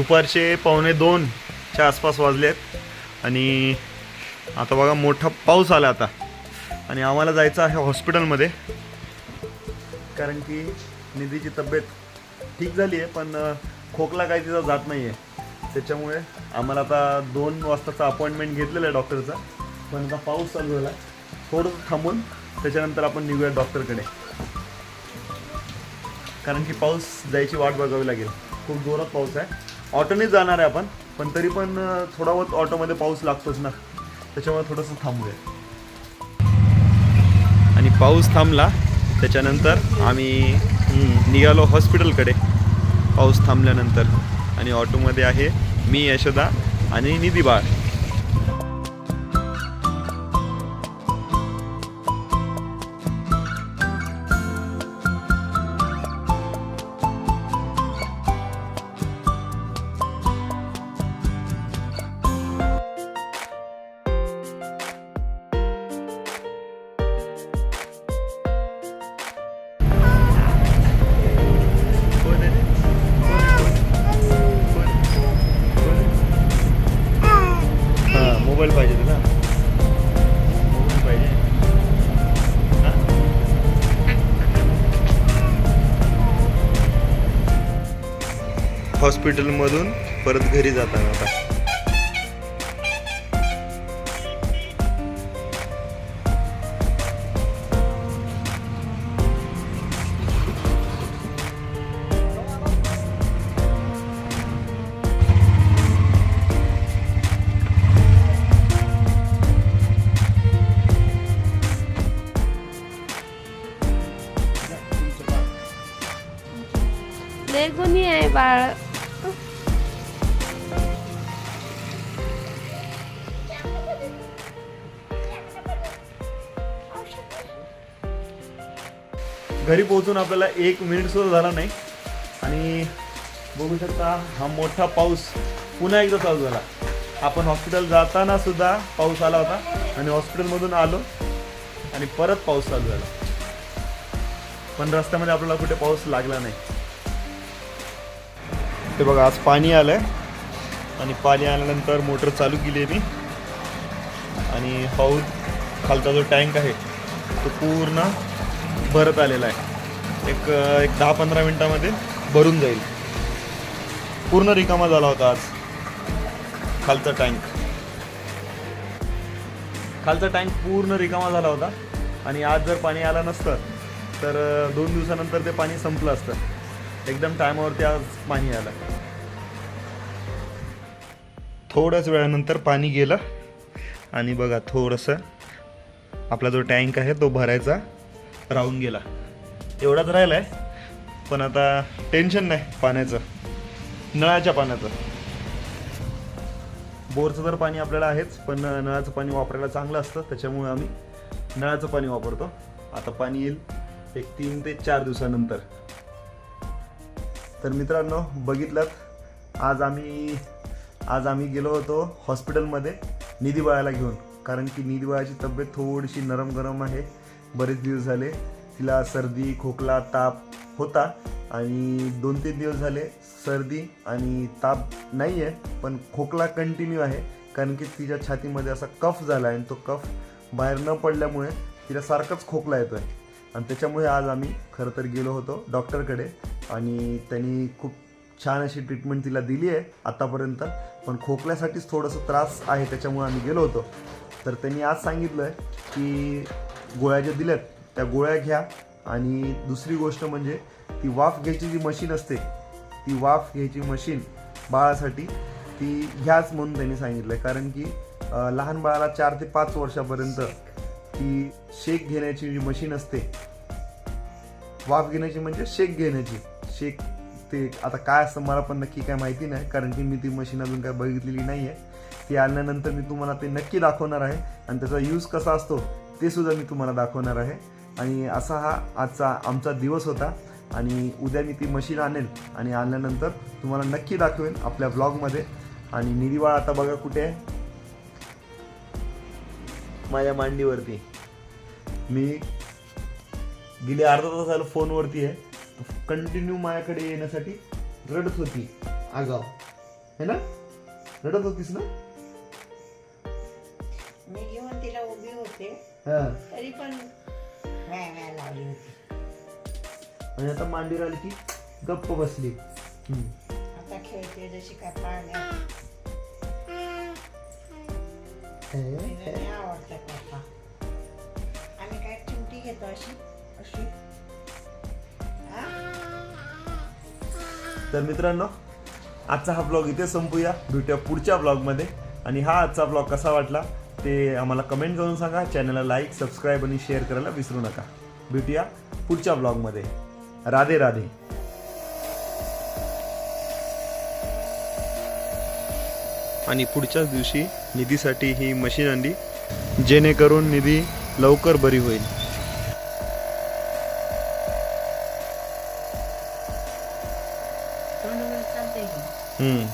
दुपारचे पावणे दोनच्या आसपास वाजले आहेत आणि आता बघा मोठा पाऊस आला आता. आणि आम्हाला जायचं आहे हॉस्पिटलमध्ये. कारण की निधीची तब्येत ठीक झाली आहे पण खोकला काही तिचा जात नाही आहे त्याच्यामुळे आम्हाला आता दोन वाजताचा अपॉइंटमेंट घेतलेला आहे डॉक्टरचा. पण आता पाऊस चालू झाला. थोडंसं थांबून त्याच्यानंतर आपण निघूया डॉक्टरकडे. कारण की पाऊस जायची वाट बघावी लागेल. खूप जोरात पाऊस आहे. ऑटोनेच जाणार आहे आपण पण तरी पण थोडा बहुत ऑटोमध्ये पाऊस लागतोच ना. त्याच्यामुळे थोडंसं थांबूया. आणि पाऊस थांबला त्याच्यानंतर आम्ही निघालो हॉस्पिटलकडे पाऊस थांबल्यानंतर. आणि ऑटोमध्ये आहे मी यशोदा आणि निधी बाळ. हॉस्पिटलमधून परत घरी जाताना आता. आहे बाळ. घरी पोहोचून आपल्याला एक मिनिट सुद्धा झाला नाही. आणि बघू शकता हा मोठा पाऊस पुन्हा एकदा चालू झाला. आपण हॉस्पिटल जाताना सुद्धा पाऊस आला होता आणि हॉस्पिटलमधून आलो आणि परत पाऊस चालू झाला. पण रस्त्यामध्ये आपल्याला कुठे पाऊस लागला नाही. ते बघा आज पाणी आलंय. आणि पाणी आल्यानंतर मोटर चालू केली आहे मी. आणि पाऊस खालचा जो टँक आहे तो पूर्ण भरत आलेला आहे. एक एक दहा पंधरा मिनिटामध्ये भरून जाईल. पूर्ण रिकामा झाला होता आज. खालचा टँक खालचा टँक पूर्ण रिकामा झाला होता. आणि आज जर पाणी आलं नसतं तर दोन दिवसानंतर ते पाणी संपलं असतं. एकदम टायमावरती आज पाणी आलं. थोड्याच वेळानंतर पाणी गेलं. आणि बघा थोडंसं आपला जो टँक आहे तो भरायचा. राहून गेला. एवढाच राहिला आहे पण आता टेन्शन नाही पाण्याचं. नळाच्या पाण्याचं. बोरचं तर पाणी आपल्याला आहेच पण नळाचं पाणी वापरायला चांगलं असतं. त्याच्यामुळे आम्ही नळाचं पाणी वापरतो. आता पाणी येईल एक तीन ते चार दिवसानंतर. तर मित्रांनो बघितलात आज आम्ही आज आम्ही गेलो होतो हॉस्पिटलमध्ये निधी बाळाला घेऊन. कारण की निधी बाळाची तब्येत थोडीशी नरम गरम आहे. बरेच दिवस झाले तिला सर्दी खोकला ताप होता आणि दोन तीन दिवस झाले सर्दी आणि ताप नाही आहे पण खोकला कंटिन्यू आहे कारण की तिच्या छातीमध्ये असा कफ झाला आहे आणि तो कफ बाहेर न पडल्यामुळे तिला सारखाच खोकला येतो आहे आणि त्याच्यामुळे आज आम्ही खरं तर गेलो होतो डॉक्टरकडे आणि त्यांनी खूप छान अशी ट्रीटमेंट तिला दिली आहे आतापर्यंत. पण खोकल्यासाठीच थोडंसं त्रास आहे त्याच्यामुळे आम्ही गेलो होतो. तर त्यांनी आज सांगितलं आहे की गोळ्या ज्या दिल्यात त्या गोळ्या घ्या. आणि दुसरी गोष्ट म्हणजे ती वाफ घ्यायची जी मशीन असते ती वाफ घ्यायची मशीन बाळासाठी ती घ्याच म्हणून त्यांनी सांगितलं आहे कारण की लहान बाळाला चार ते पाच वर्षापर्यंत ती शेक घेण्याची जी मशीन असते वाफ घेण्याची म्हणजे शेक घेण्याची. शेक ते आता काय असतं मला पण नक्की काय माहिती नाही कारण की मी ती मशीन अजून काय बघितलेली नाही आहे ती आल्यानंतर मी तुम्हाला ते नक्की दाखवणार आहे. आणि त्याचा यूज कसा असतो ते सुद्धा मी तुम्हाला दाखवणार आहे. आणि असा हा आजचा आमचा दिवस होता. आणि उद्या मी ती मशीन आणेल आणि आणल्यानंतर तुम्हाला नक्की दाखवेन आपल्या ब्लॉगमध्ये आणि निधीवाळ आता बघा कुठे आहे. माझ्या मांडीवरती. मी गेले अर्धा तास झालं फोनवरती आहे. कंटिन्यू माझ्याकडे येण्यासाठी रडत होती. आगाव. है ना? रडत होतीस ना? मी घेऊन तिला उभी होते. हा. तरी पण लावली होती. आणि आता मांडीवर आली की गप्प बसली. हम्म. आता खेळते जशी काय पाळण्यात हे, तिला लय आवडतं पप्पा. आम्ही काय चिमटी घेतो अशी? अशी? हा? तर मित्रांनो आजचा हा ब्लॉग इथे संपूया. भेटूया पुढच्या ब्लॉगमध्ये आणि हा आजचा ब्लॉग कसा वाटला? ते आम्हाला कमेंट करून सांगा. चॅनलला लाईक सबस्क्राईब आणि शेअर करायला विसरू नका. भेटूया पुढच्या ब्लॉगमध्ये राधे राधे. आणि पुढच्याच दिवशी निधीसाठी ही मशीन आणली जेणेकरून निधी लवकर बरी होईल. हम्म.